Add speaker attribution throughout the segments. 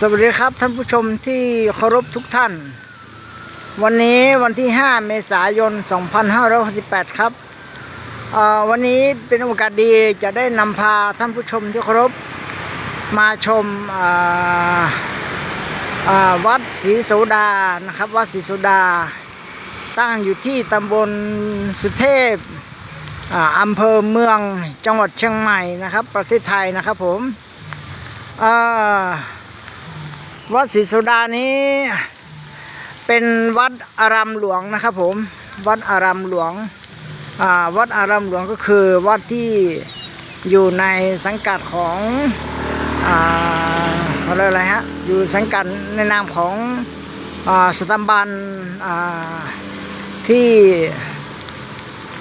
Speaker 1: สวัสดีครับท่านผู้ชมที่เคารพทุกท่าน วันนี้วันที่ 5 เมษายน 2568 ครับ วันนี้เป็นโอกาสดีจะได้นำพาท่านผู้ชมที่เคารพมาชมวัดศรีโสดานะครับ วัดศรีโสดา ตั้งอยู่ที่ตำบลสุเทพอำเภอเมืองจังหวัดเชียงใหม่นะครับ ประเทศไทยนะครับผมอ่า วัดศรีสุดานี้ เป็นวัดอารามหลวงนะครับผม วัดอารามหลวงวัดอารามหลวงก็คือวัดที่อยู่ในสังกัดของอ่าเขาเรียกอะไรฮะ อยู่สังกัดในนามของอสถาบันที่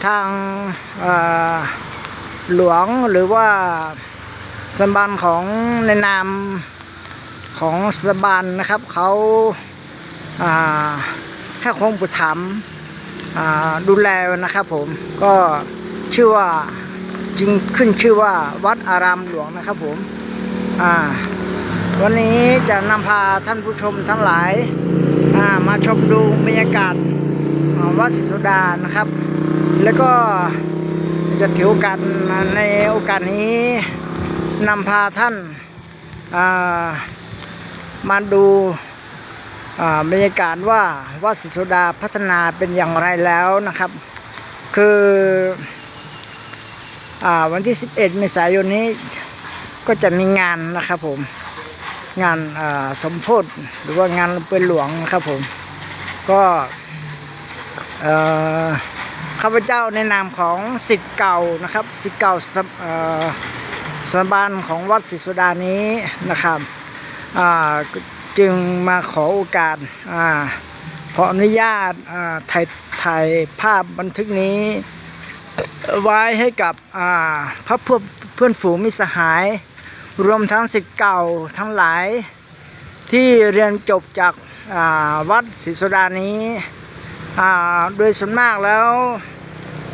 Speaker 1: ทางหลวงหรือว่าสถาบันของในนาม ของสถาบันนะครับเขาให้ความอุถัมดูแลนะครับผมก็ชื่อว่าจึงขึ้นชื่อว่าวัดอารามหลวงนะครับผมวันนี้จะนำพาท่านผู้ชมทั้งหลายามาชมดูบรรยากาศวัดศรีสุดานะครับ แล้วก็จะถือโอกาสในโอกาสนี้นำพาท่านา มาดูบรรยากาศว่าวัดศรีโสดาพัฒนาเป็นอย่างไรแล้วนะครับ คืออวันที่ 11 เมษายนนี้ก็จะมีงานนะครับผมงานสมโพธิหรือว่างานเป็นหลวงนะครับผม ก็ข้าพเจ้าในนามของสิทธิ์เก่านะครับสิทธิ์เก่าสถาบันของวัดศรีโสดานี้นะครับ จึงมาขอโอกาสอาขออนุญาตอ่าถ่ายถ่ายภาพบันทึกนี้ ไว้ให้กับอ่าพระเพื่อนเพื่อนฝูงมิสหาย รวมทั้งสิทธิ์เก่าทั้งหลาย ที่เรียนจบจากาวัดศรีโสดานี้โดยส่วนมากแล้ว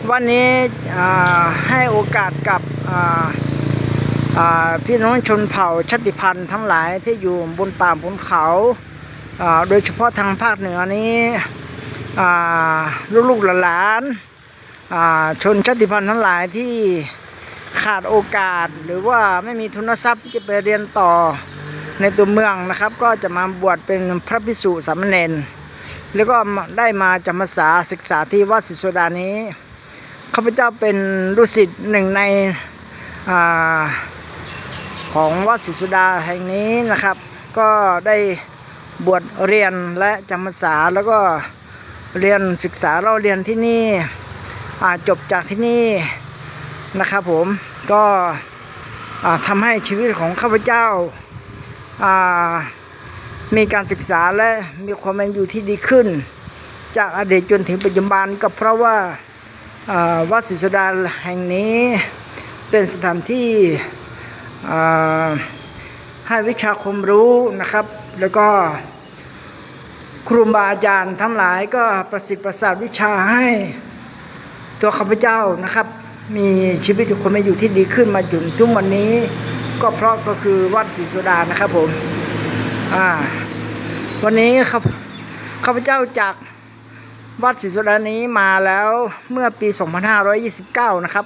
Speaker 1: วันนี้ให้โอกาสกับ พี่น้องชนเผ่าชาติพันธุ์ทั้งหลายที่อยู่บนป่าบนเขา โดยเฉพาะทางภาคเหนือนี้ลูกหลานชนชาติพันธุ์ทั้งหลายที่ขาดโอกาสหรือว่าไม่มีทุนทรัพย์ที่จะไปเรียนต่อในตัวเมืองนะครับ ก็จะมาบวชเป็นพระภิกษุสามเณรแล้วก็ได้มาจำพรรษาศึกษาที่วัดศรีโสดานี้ข้าพเจ้าเป็นลูกศิษย์หนึ่งในอ่า ของวัดศรีสุดาแห่งนี้นะครับ ก็ได้บวชเรียนและจำพรรษาแล้วก็เรียนศึกษาเราเรียนที่นี่จบจากที่นี่นะครับผมก็ทำให้ชีวิตของข้าพเจ้ามีการศึกษาและมีความเป็นอยู่ที่ดีขึ้น จากอดีตจนถึงปัจจุบันก็เพราะว่าวัดศรีสุดาแห่งนี้เป็นสถานที่ ให้วิชาความรู้นะครับ แล้วก็ครูบาอาจารย์ทั้งหลายก็ประสิทธิ์ประสาทวิชาให้ตัวข้าพเจ้านะครับ มีชีวิตคนมาอยู่ที่ดีขึ้นมาจนทุกวันนี้ ก็เพราะก็คือวัดศรีสุดานะครับผมอ่าวันนี้ครับข้าพเจ้าจากวัดศรีสุดานี้มาแล้วเมื่อปี 2529 นะครับ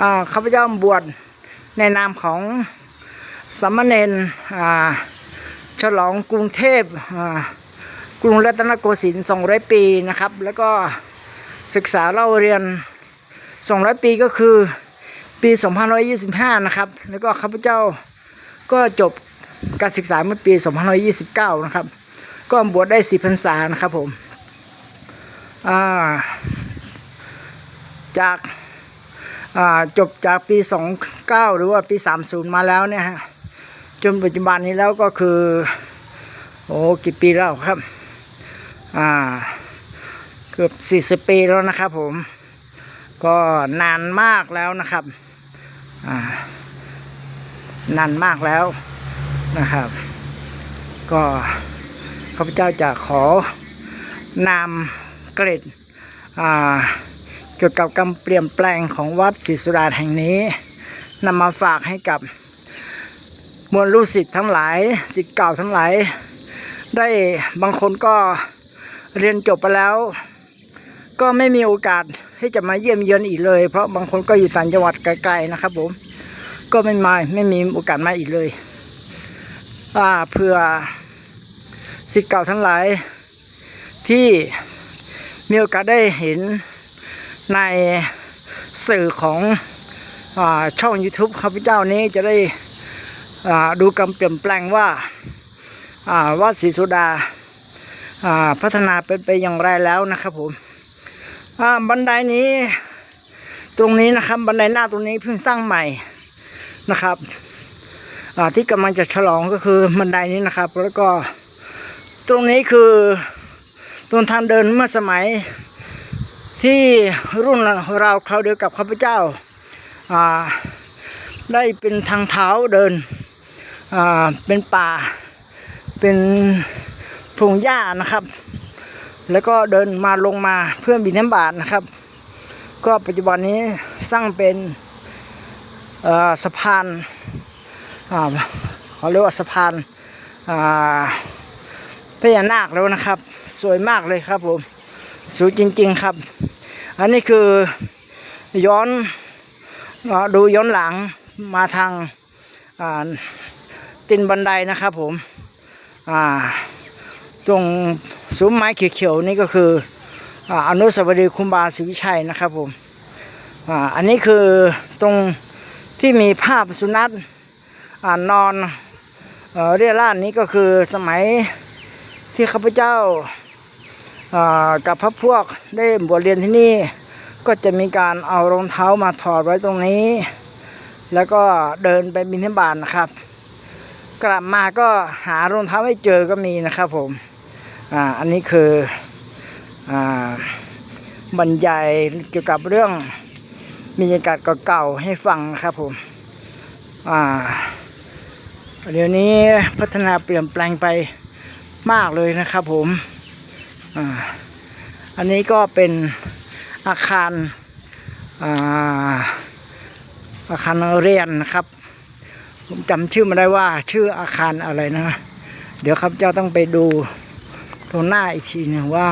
Speaker 1: อ่าข้าพเจ้าบวช ในนามของสามเณรฉลองกรุงเทพกรุงรัตนโกสินทร์200 ปีนะครับ แล้วก็ศึกษาเล่าเรียน 200 ปีก็คือปี 2525 นะครับ แล้วก็ข้าพเจ้าก็จบการศึกษาเมื่อปี 2529 นะครับ ก็บวชได้4พรรษานะครับผม จาก จบจากปี 29 หรือว่าปี 30 มาแล้วเนี่ยฮะจนปัจจุบันนี้แล้วก็คือ โอ้กี่ปีแล้วครับ อ่า เกือบ 40 ปีแล้วนะครับผม ก็นานมากแล้วนะครับ อ่านานมากแล้วนะครับ ก็ข้าพเจ้าจะขอนามเกรดอ่า เกี่ยวกับการเปลี่ยนแปลงของวัดศรีสุดาแห่งนี้นำมาฝากให้กับมวลลูกศิษย์ทั้งหลายศิษย์เก่าทั้งหลาย ได้บางคนก็เรียนจบไปแล้ว ก็ไม่มีโอกาสที่จะมาเยี่ยมเยือนอีกเลย เพราะบางคนก็อยู่ต่างจังหวัดไกลๆนะครับผมก็ไม่มาไม่มีโอกาสมาอีกเลยอ่าเพื่อศิษย์เก่าทั้งหลายที่มีโอกาสได้เห็น ในสื่อของอช่อง YouTube ข้าพเจ้านี้จะได้ดูการเปลี่ยนแปลงว่าวัดศรีสุดาพัฒนาเป็นไปอย่างไรแล้วนะครับผมบันไดนี้ตรงนี้นะครับบันไดหน้าตรงนี้เพิ่งสร้างใหม่นะครับที่กำลังจะฉลองก็คือบันไดนี้นะครับ แล้วก็ตรงนี้คือตรงทางเดินเมื่อสมัย ที่รุ่นเราคราวเดียวกับข้าพเจ้าได้เป็นทางเท้าเดินเป็นป่า เป็นพงหญ้านะครับ แล้วก็เดินมาลงมาเพื่อบินน้ำบาทนะครับ ก็ปัจจุบันนี้สร้างเป็นสะพานเขาเรียกว่าสะพานพญานาคแล้วนะครับ สวยมากเลยครับผมสวยจริง ๆ ครับ อันนี้คือย้อนดูย้อนหลังมาทางตินบันไดนะครับผมตรงซุ้มไม้เขียวๆนี่ก็คืออนุสาวรีย์คุมบาศรีวิชัยนะครับผมอ,อันนี้คือตรงที่มีภาพสุนัขนอนเอเรียราดนี้ก็คือสมัยที่ข้าพเจ้า กับพระพวกได้บวชเรียนที่นี่ ก็จะมีการเอารองเท้ามาถอดไว้ตรงนี้ แล้วก็เดินไปบิณฑบาตนะครับ กลับมาก็หารองเท้าไม่เจอก็มีนะครับผมอ่าอันนี้คืออ่าบรรยายเกี่ยวกับเรื่องบรรยากาศเก่าๆให้ฟังนะครับผมอ่าเดี๋ยวนี้พัฒนาเปลี่ยนแปลงไปมากเลยนะครับผม อันนี้ก็เป็นอาคารอาอาคารเรียนนะครับ ผมจำชื่อไมาได้ว่าชื่ออาคารอะไรนะ เดี๋ยวครับเจ้าต้องไปดูตรงหน้าอีกทีหนึงว่า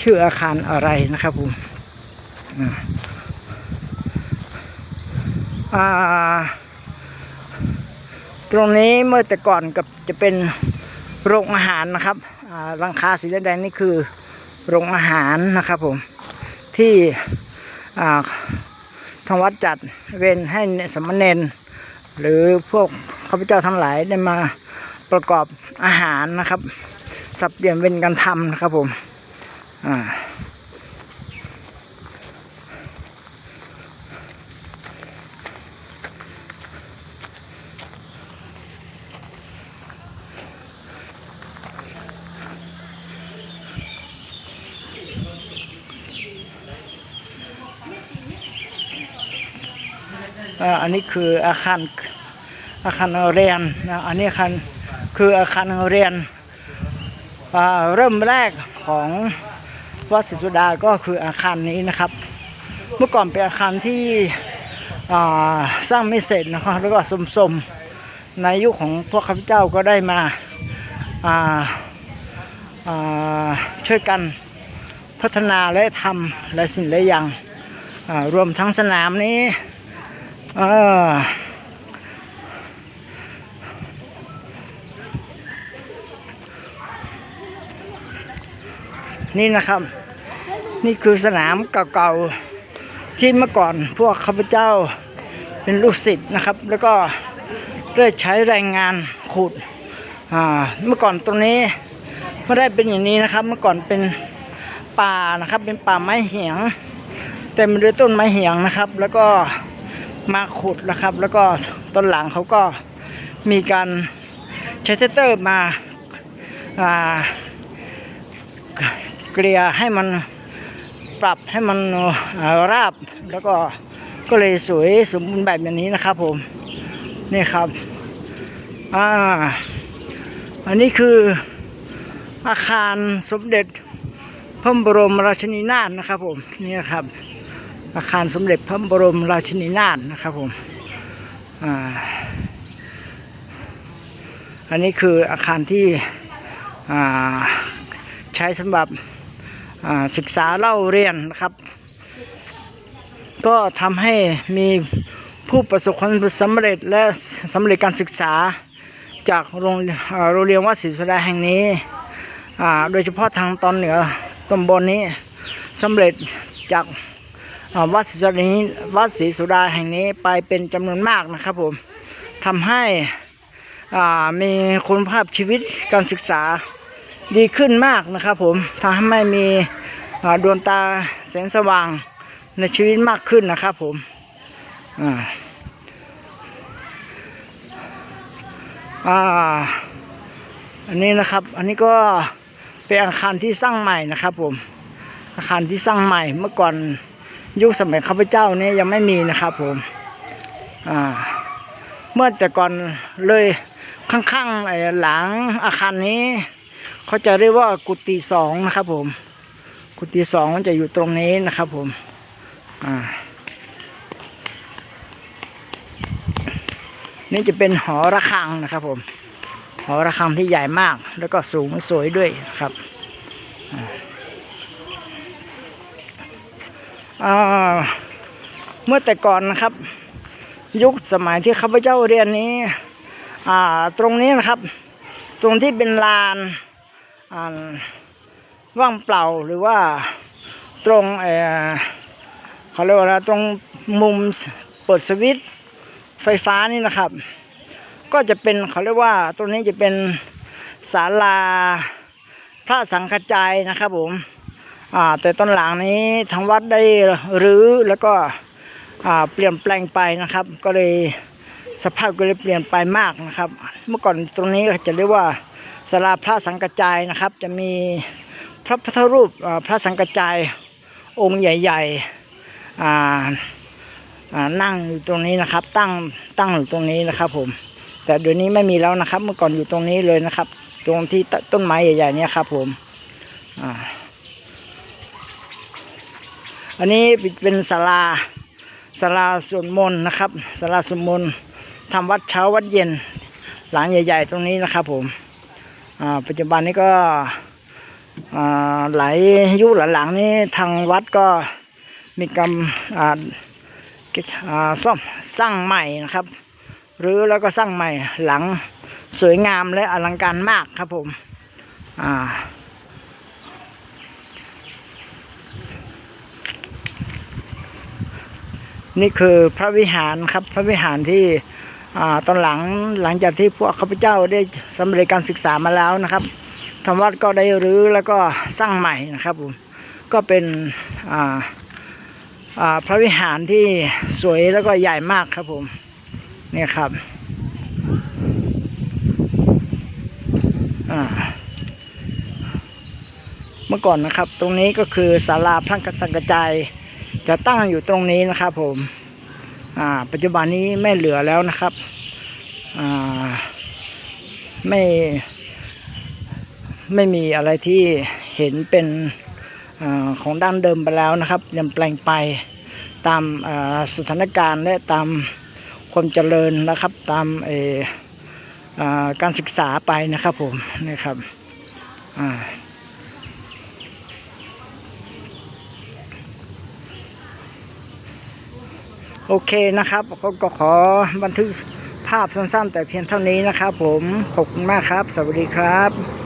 Speaker 1: ชื่ออาคารอะไรนะครับผมตรงนี้เมื่อแต่ก่อนกับจะเป็นโรงอาหารนะครับ หลังคาสีแดงๆนี่คือโรงอาหารนะครับผมที่ทางวัดจัดเว้นให้สมณเณรหรือพวกข้าพเจ้าทั้งหลายได้มาประกอบอาหารนะครับ สับเปลี่ยนเว้นกันทำนะครับผมอ่า อันนี้คืออาคารอาคารเรียนนะอันนี้อาคารคืออาคารเรียนเริ่มแรกของวัดศรีสุดาก็คืออาคารนี้นะครับ เมื่อก่อนเป็นอาคารที่สร้างไม่เสร็จนะครับแล้วก็สมๆในยุคของพวกข้าพเจ้าก็ได้มาาาช่วยกันพัฒนาและทำหลายสิ่งหลายอย่างารวมทั้งสนามนี้ ออนี่นะครับ นี่คือสนามเก่าๆ ที่เมื่อก่อนพวกข้าพเจ้าเป็นลูกศิษย์นะครับ แล้วก็ได้ใช้แรงงานขุดเมื่อก่อนตรงนี้ไม่ได้เป็นอย่างนี้นะครับ เมื่อก่อนเป็นป่านะครับ เป็นป่าไม้เหียง เต็มไปด้วยต้นไม้เหียงนะครับ แล้วก็ มาขุดนะครับ แล้วก็ตอนหลังเขาก็มีการใช้เทตเตอร์มาเกลี่ยให้มันปรับให้มันราบแล้วก็ก็เลยสวยสมบูรณ์แบบอย่างนี้นะครับผมนี่ครับอ่าอันนี้คืออาคารสมเด็จพระบรมราชินีนาถนะครับผมนี่นะครับ อาคารสมเด็จพระบรมราชินีนาถนะครับผมอ่าอันนี้คืออาคารที่ใช้สำหรับศึกษาเล่าเรียนนะครับ ก็ทำให้มีผู้ประสบความสำเร็จและสำเร็จการศึกษาจากโรงเอ่อโรงเรียนวัดศรีสุดาแห่งนี้โดยเฉพาะทางตอนเหนือตำบลนี้สำเร็จจาก วัดศรีสุดานี้วัดศรีสุดาแห่งนี้ไปเป็นจำนวนมากนะครับผมทำให้มีคุณภาพชีวิตการศึกษาดีขึ้นมากนะครับผมทำให้มีดวงตาแสงสว่างในชีวิตมากขึ้นนะครับผมอ่าอันนี้นะครับ อันนี้ก็เป็นอาคารที่สร้างใหม่นะครับผม อาคารที่สร้างใหม่เมื่อก่อน ยุคสมัยข้าพเจ้านี่ยังไม่มีนะครับผมอ่าเมื่อแต่ก่อนเลยข้างๆไอ้หลังอาคารนี้ เขาจะเรียกว่ากุฏิสองนะครับผม กุฏิสองมันจะอยู่ตรงนี้นะครับผมอ่านี่จะเป็นหอระฆังนะครับผม หอระฆังที่ใหญ่มาก แล้วก็สูงสวยด้วยครับอ่าอ่า เมื่อแต่ก่อนนะครับ ยุคสมัยที่ข้าพเจ้าเรียนนี้ตรงนี้นะครับ ตรงที่เป็นลานว่างเปล่าหรือว่าตรงเขาเรียกว่าตรงมุมเปิดสวิตช์ไฟฟ้านี่นะครับ ก็จะเป็นเขาเรียกว่าตรงนี้จะเป็นศาลาพระสังฆจายนะครับผม อ่าแต่ตอนหลังนี้ทางวัดได้รื้อแล้วก็อ่าเปลี่ยนแปลงไปนะครับ ก็เลยสภาพก็เลยเปลี่ยนไปมากนะครับ เมื่อก่อนตรงนี้จะเรียกว่าศาลาพระสังฆจายนะครับ จะมีพระพุทธรูปพระสังฆจายองค์ใหญ่ๆนั่งอยู่ตรงนี้นะครับ ตั้งตั้งอยู่ตรงนี้นะครับผมแต่เดี๋ยวนี้ไม่มีแล้วนะครับ เมื่อก่อนอยู่ตรงนี้เลยนะครับ ตรงที่ตต้นไม้ใหญ่ๆเนี่ยครับผมอ่า อันนี้เป็นศาลาศาลาสวดมนต์นะครับศาลาสวดมนต์ทำวัดเช้าวัดเย็น หลังใหญ่ ๆ ตรงนี้นะครับผมปัจจุบันนี้ก็หลายยุคหลังๆนี้ทางวัดก็มีกาอ่าซ่อมสร้างใหม่นะครับหรือแล้วก็สร้างใหม่หลังสวยงามและอลังการมากครับผมอ่า นี่คือพระวิหารครับ พระวิหารที่ตอนหลังหลังจากที่พวกข้าพเจ้าได้สำเร็จการศึกษามาแล้วนะครับทางวัดก็ได้รื้อแล้วก็สร้างใหม่นะครับผมก็เป็นพระวิหารที่สวยแล้วก็ใหญ่มากครับผมนี่ครับเมื่อก่อนนะครับ ตรงนี้ก็คือศาลาพระสังกระจาย จะตั้งอยู่ตรงนี้นะครับ ผม อ่า ปัจจุบันนี้ไม่เหลือแล้วนะครับ อ่า ไม่ ไม่มีอะไรที่เห็นเป็นอของด้านเดิมไปแล้วนะครับเปลี่ยนแปลงไปตามสถานการณ์และตามความเจริญนะครับ ตามการศึกษาไปนะครับผมนี่ครับอ่า โอเคนะครับก็ก็ขอบันทึกภาพสั้นๆ แต่เพียงเท่านี้นะครับผม ขอบคุณมากครับ สวัสดีครับ